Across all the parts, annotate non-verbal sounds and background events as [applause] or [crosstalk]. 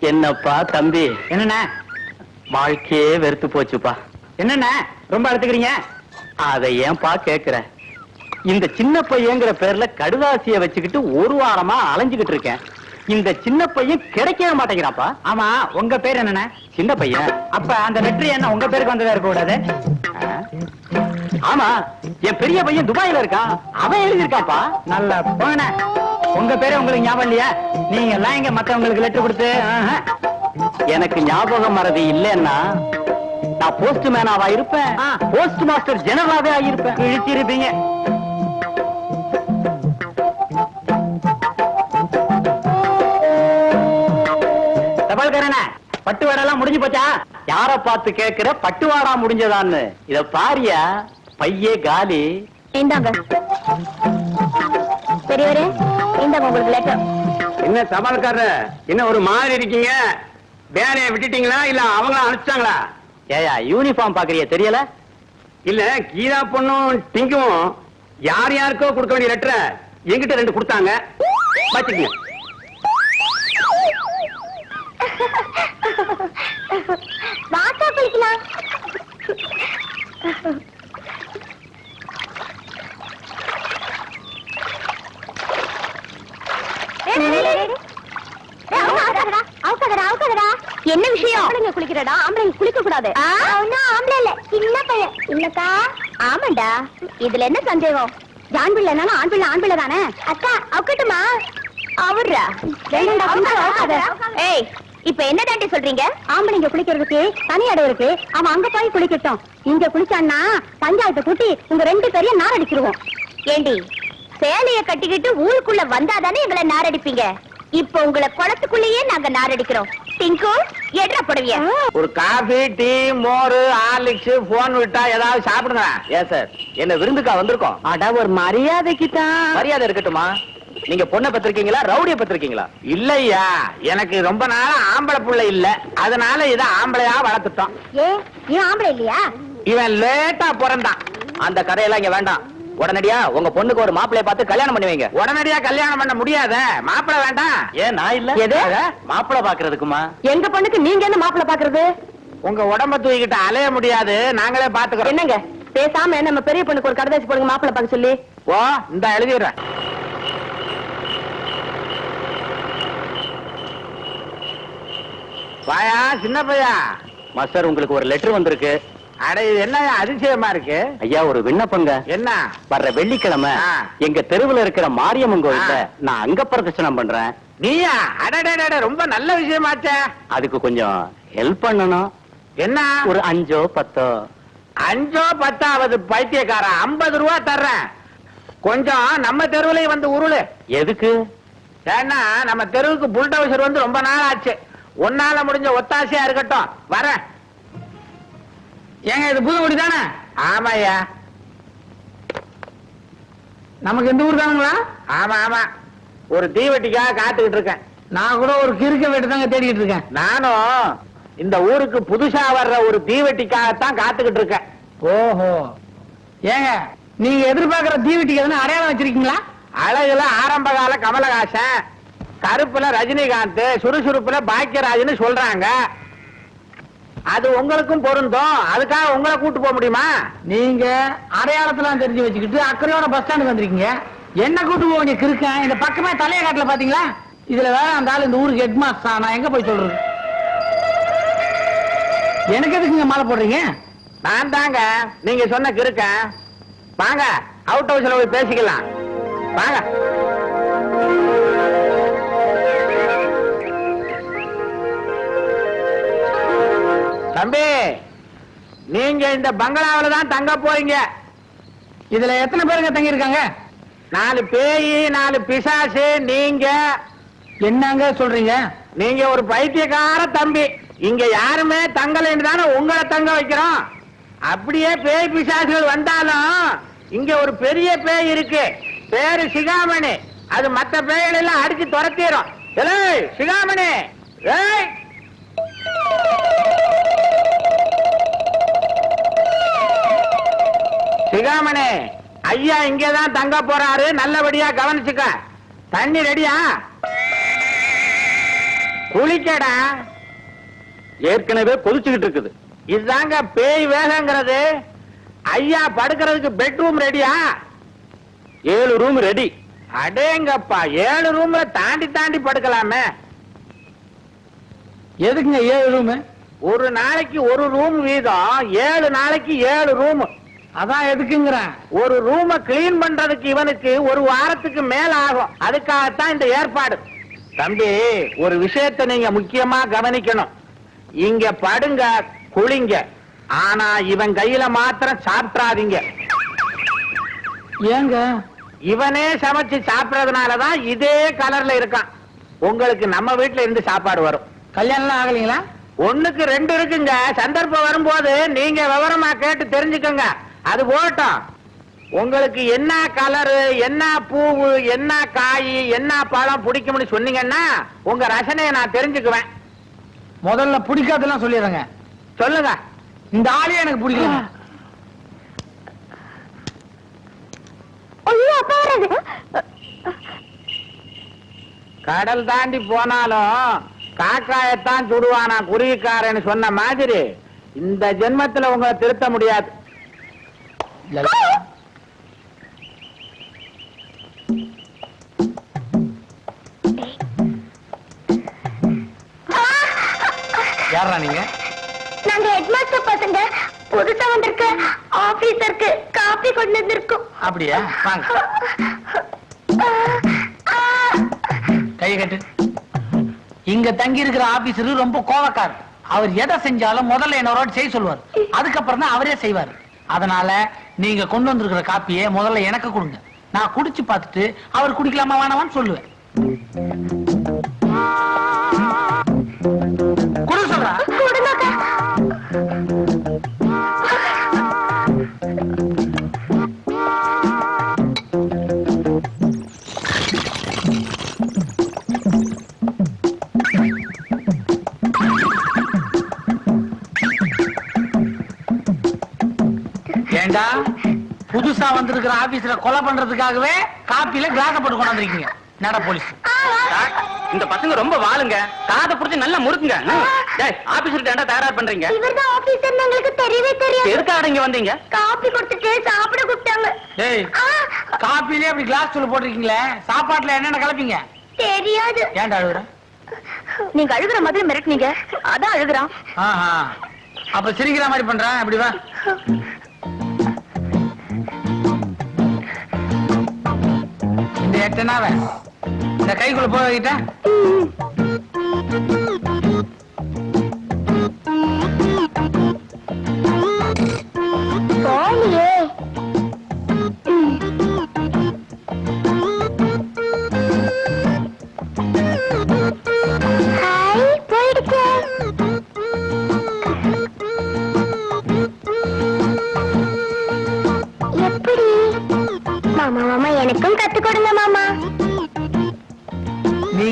என்னப்பா தம்பி? என்னண்ணே? வாழ்க்கையே வெறுத்து போச்சுப்பா. என்னண்ணே? ரொம்ப அழுத்துக்கிறீங்க? அதை ஏன்பா கேக்குற? இந்த சின்ன பையங்கிற பேர்ல கடுதாசிய வச்சுக்கிட்டு ஒரு வாரமா அலைஞ்சுகிட்டு இருக்கேன். இந்த சின்ன பையன் கிடைக்கவே மாட்டேங்கிறாப்பா. ஆமா உங்க பேர் என்னண்ணே? சின்ன பையன். அப்ப அந்த லெட்டர் என்ன உங்க பேருக்கு வந்ததா இருக்க கூடாது? ஆமா என் பெரிய பையன் துபாயில இருக்கான். அவன் எழுதியிருக்காப்பா. நல்ல போன உங்க பேரு உங்களுக்கு ஞாபகம் இல்லையா? நீங்க எல்லாம் இங்க மத்தவங்களுக்கு லெட்டர் கொடுத்து. எனக்கு ஞாபகம் மறதி இல்லைன்னா நான் போஸ்ட் மேனாவா இருப்பேன். Post master ஜெனரலாவே ஆகியிருப்பேன். கிழிச்சிருப்பீங்க தபால்காரண்ணே பட்டு வேடெல்லாம் முடிஞ்சு போச்சா? யார பார்த்து கேக்குற பட்டுவாடா முடிஞ்சதான்னு? இத பாரியா? பையே காலி. இந்தாங்க. பெரியவரே இந்தாங்க உங்களுக்கு லெட்டர் என்ன தபால்காரர் என்ன ஒரு மாதிரி இருக்கீங்க? வேலையை விட்டுட்டீங்களா? இல்ல அவங்கள அனுப்பிச்சாங்களா? ஏயா யூனிஃபார்ம் பாக்குறிய தெரியல? இல்ல கீதா பொண்ணும் டிங்கும் யார் யாருக்கோ கொடுக்க வேண்டிய லெட்டரை என்கிட்ட ரெண்டு கொடுத்தாங்க. பாத்துக்கங்க. வாட்டா குளிக்கலாம். என்ன விஷயம்? ஆம்பளைங்க குளிக்கிறடா ஆம்பளைங்க குளிக்க கூடாது ஆம்பளை இல்ல. சின்ன பையன். இல்லக்கா ஆமாண்டா. இதுல என்ன சந்தேகம்? ஆண் பிள்ளைனாலும் ஆண் பிள்ளை ஆண் பிள்ளை தானே? அக்கா அவுக்கட்டுமா? அவர்ரா. ஏய் இப்ப என்ன தாண்டி சொல்றீங்க? ஆம்பளைங்க குளிக்கிறதுக்கு தனி இடம் இருக்கு. அவன் அங்க போய் குளிக்கட்டும். இங்க குளிச்சான்னா பஞ்சாயத்தை கூட்டி உங்க ரெண்டு பேரையும் நாரடிச்சிருவோம். ஏண்டி சேலைய கட்டிக்கிட்டு ஊருக்குள்ள வந்தாதானே எங்களை நாரடிப்பீங்க? இப்ப உங்களை குளத்துக்குள்ளேயே நாங்க நாரடிக்கிறோம். டிங்கு எட்ரா புடவிய? ஒரு காபி டீ மோர் ஹார்லிக்ஸ் போன் விட்டா ஏதாவது சாப்பிடுங்க. ஏன் சார் என்ன விருந்துக்கா வந்திருக்கோம்? அட ஒரு மரியாதைக்கு தான் மரியாதை இருக்கட்டுமா? நீங்க பொண்ணை பத்திருக்கீங்களா ரவுடிய பத்திருக்கீங்களா? இல்லையா. எனக்கு ரொம்ப நாளா ஆம்பளை புள்ள இல்ல. அதனால இத ஆம்பளையா வளர்த்துட்டோம். ஏ ஏன் ஆம்பளை இல்லையா? இவன் லேட்டா பிறந்தான். அந்த கதையெல்லாம் இங்க வேண்டாம். உடனடியா உங்க பொண்ணுக்கு ஒரு மாப்பிளைய பார்த்து கல்யாணம் பண்ணி வைங்க உடனடியா கல்யாணம் பண்ண முடியாத? மாப்பிள்ளை வேண்டாம். ஏன் நான் இல்ல. எது? மாப்பிளை பாக்குறதுக்குமா எங்க பொண்ணுக்கு நீங்க என்ன மாப்பிள்ள பாக்குறது உங்க உடம்ப தூக்கிட்டு அலைய முடியாது. நாங்களே பாத்துக்கிறோம் என்னங்க? பேசாம நம்ம பெரிய பொண்ணுக்கு ஒரு கடைதாசி போடுங்க மாப்பிள்ள பார்க்க சொல்லி. ஓ இந்த எழுதிடுறேன். வாயா சின்ன பையா? மாஸ்டர் உங்களுக்கு ஒரு லெட்டர் வந்திருக்கு. அட இது என்ன அதிசயமா இருக்கு? ஐயா ஒரு விண்ணப்பங்க. என்ன? வர்ற வெள்ளிக்கிழமை. எங்க தெருவுல இருக்கிற மாரியம்மன் கோயில்ல ஆ. நான் அங்க பிரதட்சணம் பண்றேன். நீயா? அடடடட ரொம்ப நல்ல விஷயமாச்சே. அதுக்கு கொஞ்சம் ஹெல்ப் பண்ணணும். என்ன? ஒரு அஞ்சோ பத்தோ? அஞ்சோ பத்தாவது பைத்தியக்காரன் ஐம்பது ரூபா தர்றேன். கொஞ்சம் நம்ம தெருவுலயும் வந்து உருளு. எதுக்கு? ஏன்னா நம்ம தெருவுக்கு புல்டோசர் வந்து ரொம்ப நாள் ஆச்சு உன்னால முடிஞ்ச ஒத்தாசையா இருக்கட்டும். வரேன். ஏங்க இது புதுக்குடி தானே? ஆமாய்யா. நமக்கு எந்த ஊர் தானுங்களா? ஆமா ஆமா. ஒரு தீவெட்டிக்காக காத்துக்கிட்டு இருக்கேன். நான் கூட ஒரு கிறுக்க வீட்டு தாங்க தேடிட்டு இருக்கேன். நானும் இந்த ஊருக்கு புதுசா வர்ற ஒரு தீவெட்டிக்காகத்தான் காத்துக்கிட்டு இருக்கேன். ஓஹோ. ஏங்க நீங்க எதிர்பார்க்கிற தீவெட்டிக்கு எதுனா அடையாளம் வச்சிருக்கீங்களா? அழகுல ஆரம்ப கால கமலஹாசன் கருப்புல ரஜினிகாந்த் சுறுசுறுப்புல பாக்கியராஜ்னு சொல்றாங்க. அது உங்களுக்கும் பொருந்தும். அதுக்காக உங்களை கூட்டு போக முடியுமா? நீங்க அடையாளத்தெல்லாம் தெரிஞ்சு வச்சுக்கிட்டு அக்கறையோட பஸ் ஸ்டாண்டுக்கு வந்திருக்கீங்க. என்ன கூட்டு போவீங்க கிறுக்கன்? இந்த பக்கமே தலைய காட்டுல பாத்தீங்களா? இதுல வேற அந்த ஆளு இந்த ஊருக்கு ஹெட் மாஸ்டர் நான் எங்க போய் சொல்றது? எனக்கு எதுக்குங்க மாலை போடுறீங்க? நான் தாங்க. நீங்க சொன்ன கிருக்க வாங்க அவுட் ஹவுஸ்ல போய் பேசிக்கலாம். வாங்க. தம்பி நீங்க இந்த பங்களாவில தான் தங்க போறீங்க. இதுல எத்தனை பேருங்க தங்கி இருக்காங்க நாலு பேய் நாலு பிசாசு நீங்க. என்னங்க சொல்றீங்க? நீங்க ஒரு பைத்தியக்கார தம்பி. இங்க யாருமே தங்கலைன்னு தானே உங்களை தங்க வைக்கிறோம். அப்படியே பேய் பிசாசுகள் வந்தாலும் இங்க ஒரு பெரிய பேய் இருக்கு. பேரு சிகாமணி. அது மத்த பேய்கள் எல்லாம் அடிச்சு துரத்திடும் சிகாமணி! ஏய்! சிகாமணி ஐயா இங்கதான் தங்க போறாரு நல்லபடியா கவனிச்சுக்க. தண்ணி ரெடியா? குளிக்கடா. ஏற்கனவே கொதிச்சுக்கிட்டு இருக்குது. இதுதாங்க பேய் வேகங்கிறது. ஐயா படுக்கிறதுக்கு பெட்ரூம் ரெடியா? ஏழு ரூம் ரெடி அடேங்கப்பா ஏழு ரூம்ல தாண்டி தாண்டி படுக்கலாமே. எதுக்குங்க ஏழு ரூமு ஒரு நாளைக்கு ஒரு ரூம் வீதம் ஏழு நாளைக்கு ஏழு ரூம் அதான் எதுக்குங்கிறேன். ஒரு ரூம கிளீன் பண்றதுக்கு இவனுக்கு ஒரு வாரத்துக்கு மேல ஆகும். அதுக்காகத்தான் இந்த ஏற்பாடு. தம்பி ஒரு விஷயத்தை நீங்க முக்கியமா கவனிக்கணும். இங்க படுங்க குளிங்க. ஆனா இவன் கையில மாத்திரம் சாப்பிட்றாதீங்க. ஏங்க? இவனே சமைச்சு சாப்பிடறதுனாலதான் இதே கலர்ல இருக்கான். உங்களுக்கு நம்ம வீட்டுல இருந்து சாப்பாடு வரும். கல்யாணம்லாம் ஆகலைங்களா? ஒண்ணுக்கு ரெண்டு இருக்குங்க. சந்தர்ப்பம் வரும்போது நீங்க விவரமா கேட்டு தெரிஞ்சுக்கோங்க. அது போகட்டும். உங்களுக்கு என்ன கலரு என்ன பூவு என்ன காய் என்ன பழம் பிடிக்கும்னு சொன்னீங்கன்னா உங்க ரசனையை நான் தெரிஞ்சுக்குவேன். முதல்ல பிடிக்காதெல்லாம் சொல்லிடுறேங்க. சொல்லுங்க. இந்த ஆளே எனக்கு பிடிக்கல. கடல் தாண்டி போனாலும் காக்காயத்தான் சுடுவானா குருவிக்காரன்னு சொன்ன மாதிரி இந்த ஜென்மத்துல உங்களை திருத்த முடியாது. யாரா நீங்க? நாங்க ஹெட்மாஸ்டர் பசங்க. புதுசா வந்திருக்க ஆபீசருக்கு காபி கொண்டு வந்திருக்கோம். அப்படியா? வாங்க. கை கட்டு. இங்க தங்கி இருக்கிற ஆபீசர் ரொம்ப கோவக்கார் அவர் எதை செஞ்சாலும் முதல்ல என்னோட செய்ய சொல்லுவார். அதுக்கப்புறம் தான் அவரே செய்வார். அதனால நீங்க கொண்டு வந்திருக்கிற காப்பியை முதல்ல எனக்கு கொடுங்க. நான் குடிச்சு பார்த்துட்டு அவர் குடிக்கலாமா வேணாமான்னு சொல்லுவேன். குடு சொல்றா. கொடுங்கக்கா. ஏண்டா? புதுசா வந்திருக்கிற ஆபீஸ்ல கொலை பண்றதுக்காகவே காப்பில கிளாஸ போட்டு கொண்டாந்துருக்கீங்க. நட போலீஸ்? இந்த பசங்க ரொம்ப வாளுங்க. காதை புடிச்சு நல்லா முறுக்குங்க. டேய் ஆபீசர்கிட்ட ஏன்டா தயாரா பண்றீங்க? இவர்தான் ஆபீசர் எங்களுக்கு தெரியவே தெரியாது. எதுக்காக இங்க வந்தீங்க? காபி கொடுத்துட்டு சாப்பிட கூப்பிட்டாங்க. ஏய் ஆ, காப்பிலே அப்படி கிளாஸ் தூள் போட்டிருக்கீங்களே? சாப்பாட்டுல என்னென்ன கலப்பீங்க? தெரியாது. ஏன்டா அழுகுற? நீங்க அழுகுற மாதிரி மிரட்டுனீங்க. அதான் அழுகுறான். ஆஹா. அப்ப சிரிக்கிற மாதிரி பண்றேன். அப்படி வா. எட்டனாவ இந்த கைக்குள்ள போய்கிட்ட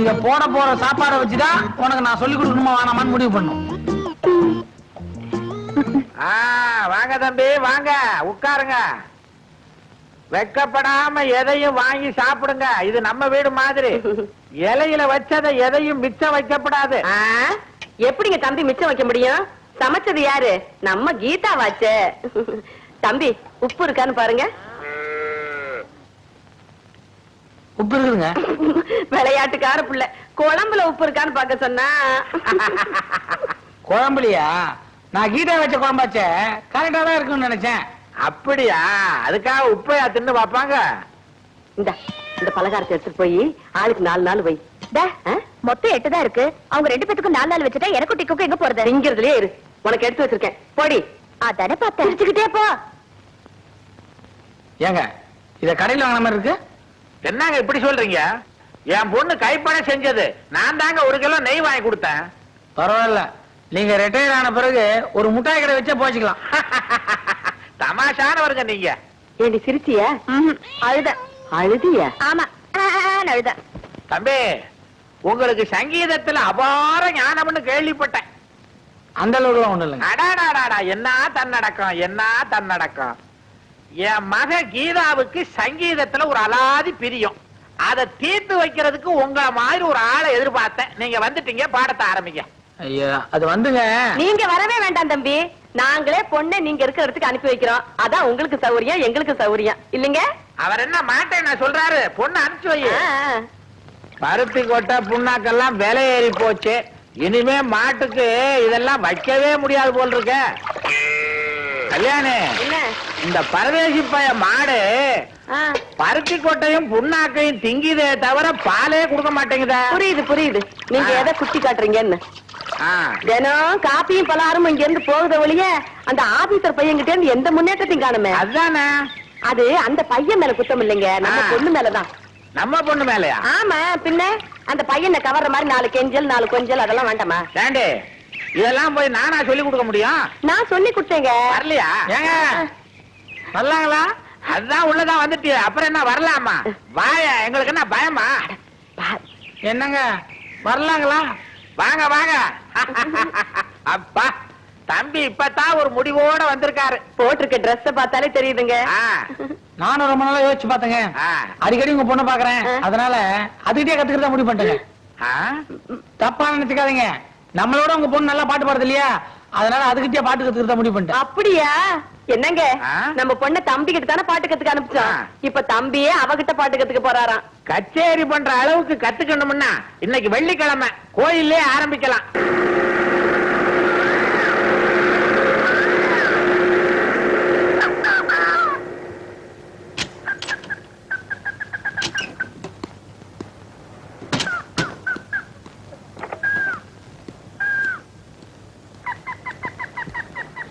நீங்க போட போற சாப்பாடை வச்சுதான் உனக்கு நான் சொல்லி கொடுக்கணுமா? வேணாமான்னு முடிவு பண்ணும். ஆ, வாங்க தம்பி வாங்க உட்காருங்க. வெக்கப்படாம எதையும் வாங்கி சாப்பிடுங்க. இது நம்ம வீடு மாதிரி. இலையில வச்சதை எதையும் மிச்சம் வைக்கப்படாது. எப்படிங்க தம்பி மிச்சம் வைக்க முடியும்? சமைச்சது யாரு? நம்ம கீதா வாச்சே தம்பி உப்பு இருக்கான்னு பாருங்க. உப்பு இருக்குதுங்க விளையாட்டுக்கார புள்ள. குழம்புல உப்பு இருக்கான்னு பார்க்க சொன்னா. [laughs] குழம்புலையா? நான் கீதா வச்ச குழம்பாச்சே கரெக்டா தான் இருக்குன்னு நினைச்சேன். அப்படியா? அதுக்காக உப்பையா தின்னு பாப்பாங்க இந்த இந்த பலகாரத்தை எடுத்துட்டு போய் ஆளுக்கு நாலு நாள் வை. டே, மொத்தம் எட்டு தான் இருக்கு. அவங்க ரெண்டு பேத்துக்கும் நாலு நாள் வச்சுட்டா எனக்கு டிக்குக்கும் எங்க போறது? திங்கிறதுலயே இரு. உனக்கு எடுத்து வச்சிருக்கேன். போடி. அதானே பார்த்தேன். சிரிச்சுக்கிட்டே போ. ஏங்க இத கடையில் வாங்கின மாதிரி இருக்கு? என்னங்க இப்படி சொல்றீங்க? என் பொண்ணு கைப்படம் செஞ்சது. நான் தாங்க ஒரு கிலோ நெய் வாங்கி கொடுத்தேன். பரவாயில்ல. நீங்க ரிட்டையர் ஆன பிறகு ஒரு முட்டாய் கடை வச்சே போச்சுக்கலாம். [laughs] தமாஷானவருங்க நீங்க. ஏண்டி சிரிச்சிய? அழுத. அழுதிய? ஆமா. அழுத. தம்பி உங்களுக்கு சங்கீதத்துல அபார ஞானம்னு கேள்விப்பட்டேன். அந்த அளவுக்குலாம் ஒண்ணும் இல்லைங்க. அடாடாடாடா என்ன தன்னடக்கம் என்ன தன்னடக்கம் என் மக கீதாவுக்கு சங்கீதத்துல ஒரு அலாதி பிரியம். அதை தீர்த்து வைக்கிறதுக்கு உங்களை மாதிரி ஒரு ஆளை எதிர்பார்த்தேன். நீங்க வந்துட்டீங்க பாடத்தை ஆரம்பிங்க. ஐயா அது வந்துங்க. நீங்க வரவே வேண்டாம் தம்பி. நாங்களே பொண்ணை நீங்க இருக்கிற இடத்துக்கு அனுப்பி வைக்கிறோம். அதான் உங்களுக்கு சௌரியம் எங்களுக்கு சௌரியம். இல்லைங்க? அவர் என்ன மாட்டேன் நான் சொல்றாரு? பொண்ணு அனுப்பிச்சு வை. பருத்தி கொட்டை புண்ணாக்கெல்லாம் விலை ஏறி போச்சு. இனிமே மாட்டுக்கு இதெல்லாம் வைக்கவே முடியாது போல் இருக்க. கல்யாணி இந்த பரதேசி பைய மாடு ஆ, பருத்தி கொட்டையும் புண்ணாக்கையும் திங்கிதே தவிர பாலே கொடுக்க மாட்டேங்குதே? புரியுது புரியுது. நீங்க. எதை குத்தி காட்டுறீங்கன்னு தினம் காப்பியும் பலகாரமும் இங்க இருந்து போகுத ஒழிய அந்த ஆபீசர் பையன்கிட்ட இருந்து எந்த முன்னேற்றத்தையும் காணுமே. அதுதானே அது அந்த பையன் மேல குத்தம் இல்லைங்க. நம்ம. பொண்ணு மேலதான். நம்ம பொண்ணு மேலயா? ஆமா பின்ன அந்த பையனை கவர்ற மாதிரி நாலு கெஞ்சல் நாலு கொஞ்சல் அதெல்லாம் வேண்டாமா? இதெல்லாம் போய் நானா சொல்லி கொடுக்க முடியும்? நான் சொல்லி கொடுத்தேங்க. வரலையா? ஏங்க வரலாங்களா? அதுதான் உள்ளதான் வந்துட்டியே அப்புறம் என்ன வரலாமா? வாய எங்களுக்கு என்ன பயமா? பா- என்னங்க? வரலாங்களா? வாங்க வாங்க. [laughs] அப்பா தம்பி இப்பதான் ஒரு முடிவோட வந்திருக்காரு. போட்டிருக்க ட்ரெஸ் பார்த்தாலே தெரியுதுங்க. ஆ, நானும் ரொம்ப நாளா யோசிச்சு பார்த்தேங்க. ஆ, அடிக்கடி உங்க பொண்ணை பாக்குறேன். அதனால அதுகிட்டே கத்துக்கிறதா முடிவு பண்ணிட்டேங்க. ஆ. தப்பா நினைச்சுக்காதீங்க. நம்மளோட உங்க பொண்ணு நல்லா பாட்டு பாடுது இல்லையா? அதனால அதுகிட்டே பாட்டு கத்துக்கிறதா முடிவு பண்ணிட்டேன். அப்படியா? என்னங்க? நம்ம பொண்ண தம்பி கிட்ட தானே பாட்டு கத்துக்க அனுப்பிச்சோம். இப்ப தம்பியே அவகிட்ட பாட்டு கத்துக்க போறாராம். கச்சேரி பண்ற அளவுக்கு கத்துக்கணும்னா இன்னைக்கு வெள்ளிக்கிழமை கோயிலே ஆரம்பிக்கலாம்.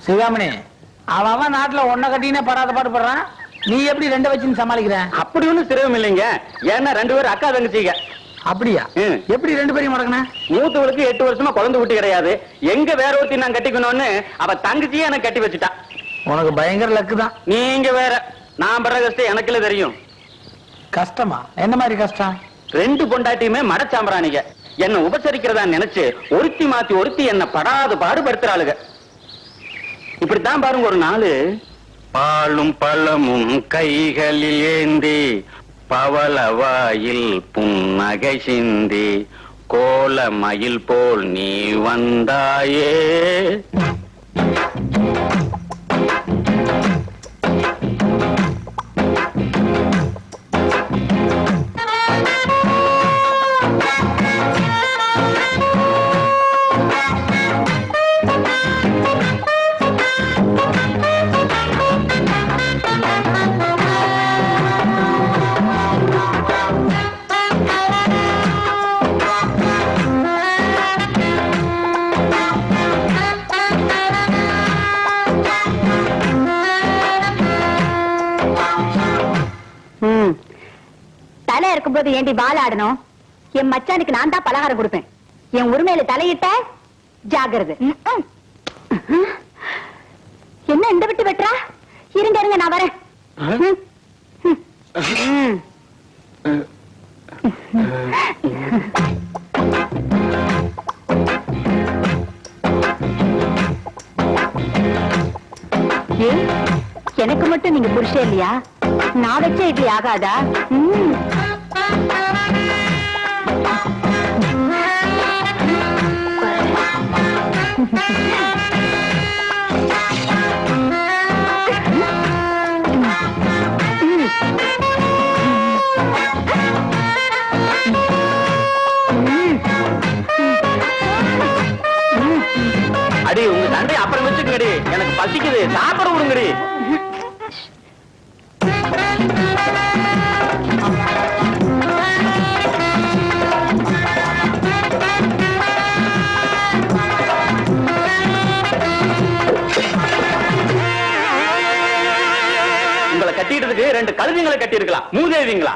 சிவாமணி அவன் அவன் நாட்டுல ஒன்ன கட்டினே படாத பாட்டு பாடுறான். நீ எப்படி ரெண்டு வச்சுன்னு சமாளிக்கிற? அப்படி ஒண்ணும் சிரமம் இல்லைங்க. ஏன்னா ரெண்டு பேரும் அக்கா தங்கச்சிங்க. அப்படியா. எப்படி ரெண்டு பேரையும் முடக்கின? மூத்தவளுக்கு எட்டு வருஷமா குழந்தை குட்டி கிடையாது. எங்க வேற ஒருத்தி நான் கட்டிக்கணும்னு அவ தங்கச்சியே எனக்கு கட்டி வச்சுட்டா. உனக்கு பயங்கர லக்கு தான். நீங்க வேற. நான் படுற கஷ்டம் எனக்குல தெரியும். கஷ்டமா? என்ன மாதிரி கஷ்டம்? ரெண்டு பொண்டாட்டியுமே மடச்சாம்பிராணிங்க. என்ன உபசரிக்கிறதா நினைச்சு ஒருத்தி மாத்தி ஒருத்தி என்ன படாத பாடுபடுத்துறாளுங்க. இப்படித்தான் பாருங்க ஒரு நாள். பாலும் பழமும் கைகளில் ஏந்தி பவளவாயில் புன்னகை சிந்தி கோல மயில் போல் நீ வந்தாயே. இருக்கும்போது ஏண்டி பால் ஆடணும் என் மச்சானுக்கு நான் தான் பலகாரம் கொடுப்பேன். என் உரிமையில தலையிட்ட ஜாகிரது. என்ன இந்த விட்டு வெட்டுறா? இருங்க இருங்க நான் வரேன். எனக்கு மட்டும் நீங்க புருஷன் இல்லையா? நான் வச்ச இட்லி ஆகாதா? பசிக்குது. சாப்பிட விடுங்கடி உங்களை கட்டிட்டதுக்கு ரெண்டு கழுதைங்களை கட்டி இருக்கலாம் மூதேவிங்களா.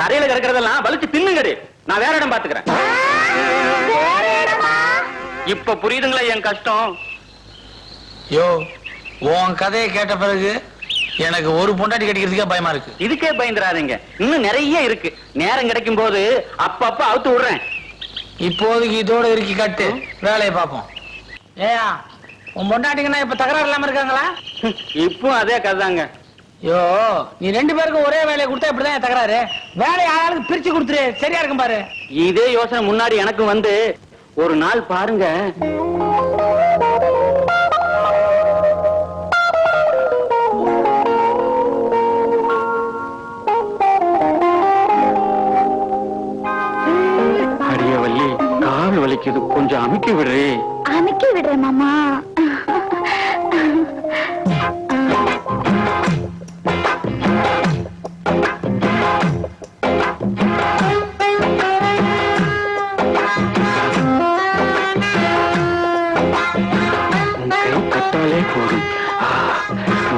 தரையில கிடக்கிறதெல்லாம் வலிச்சு தின்னுங்கடி. நான் வேற இடம் பாத்துக்கிறேன்? இப்ப புரியுதுங்களா என் கஷ்டம்? யோ உன் கதையை கேட்ட பிறகு எனக்கு ஒரு பொண்டாட்டி கட்டிக்கிறதுக்கே பயமா இருக்கு. இதுக்கே பயந்துறாதீங்க. இன்னும் நிறைய இருக்கு. நேரம் கிடைக்கும் போது அப்பப்ப அவுத்து விடுறேன். இப்போதைக்கு இதோட இறுக்கி கட்டு. வேலையை பார்ப்போம். ஏயா உன் பொண்டாட்டிங்கன்னா இப்ப தகராறு இல்லாம இருக்காங்களா? இப்போ அதே கதைதாங்க. ஐயோ நீ ரெண்டு பேருக்கும் ஒரே வேலையை கொடுத்தா இப்படிதான் தகராறு. வேலையை ஆளாளுக்கு பிரிச்சு கொடுத்துரு. சரியா இருக்கும் பாரு. இதே யோசனை முன்னாடி எனக்கு வந்து ஒரு நாள் பாருங்க. அடியவல்லி கால் வலிக்குது. கொஞ்சம் அமுக்கி விடுறே. அமைக்க விடுறேன் மாமா. பார்த்தாலே போதும்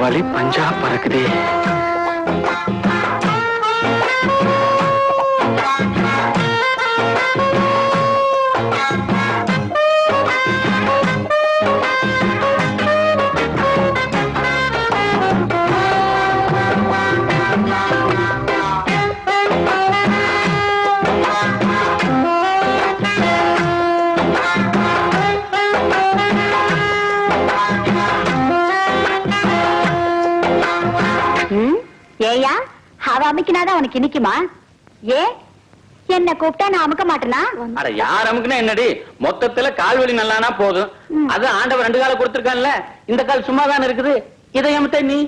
வலி பஞ்சா பறக்குதே. ஏயா அவ அமுக்கினாதான் உனக்கு இனிக்குமா? ஏ என்ன கூப்பிட்டா நான் அமுக்க மாட்டேனா? அட யார் அமுக்குனா என்னடி? மொத்தத்துல கால் வலி நல்லானா போதும். அது ஆண்டவர் ரெண்டு கால கொடுத்திருக்கான்ல. இந்த கால் சும்மா தானே இருக்குது? இதை அமுத்த நீ.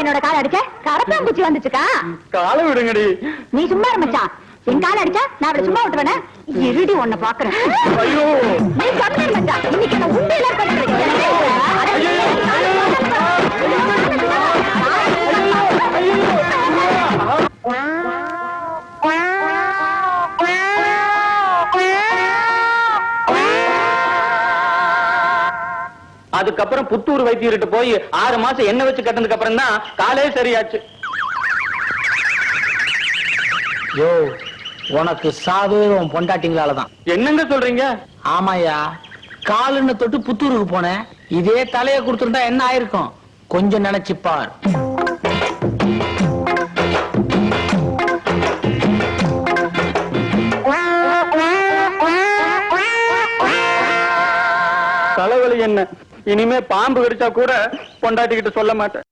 என்னோட கால் அடிச்ச? கரப்பாம்பூச்சி வந்துச்சுக்கா. காலை விடுங்கடி. நீ சும்மா மச்சான். என் கால் அடிச்சா நான் அவளை சும்மா விட்டுவேனே இருடி உன்னை பாக்குறேன் ஐயோ. நீ கம்மியர் மச்சான். இன்னைக்கு நான் உண்மையில அதுக்கப்புறம் புத்தூர் வைத்தியர்கிட்ட போய் ஆறு மாசம் எண்ணெய் வச்சு கட்டினதுக்கு அப்புறம் தான் காலே சரியாச்சு. யோ உனக்கு சாவே உன் பொண்டாட்டிங்களால தான் என்னங்க சொல்றீங்க? ஆமாயா காலுன்னு தொட்டு புத்தூருக்கு போனேன். இதே தலையை கொடுத்துருந்தா என்ன ஆயிருக்கும்? கொஞ்சம் நினைச்சு பார். தலைவலி என்ன? இனிமே பாம்பு கடிச்சா கூட பொண்டாட்டிக்கிட்ட சொல்ல மாட்டேன்.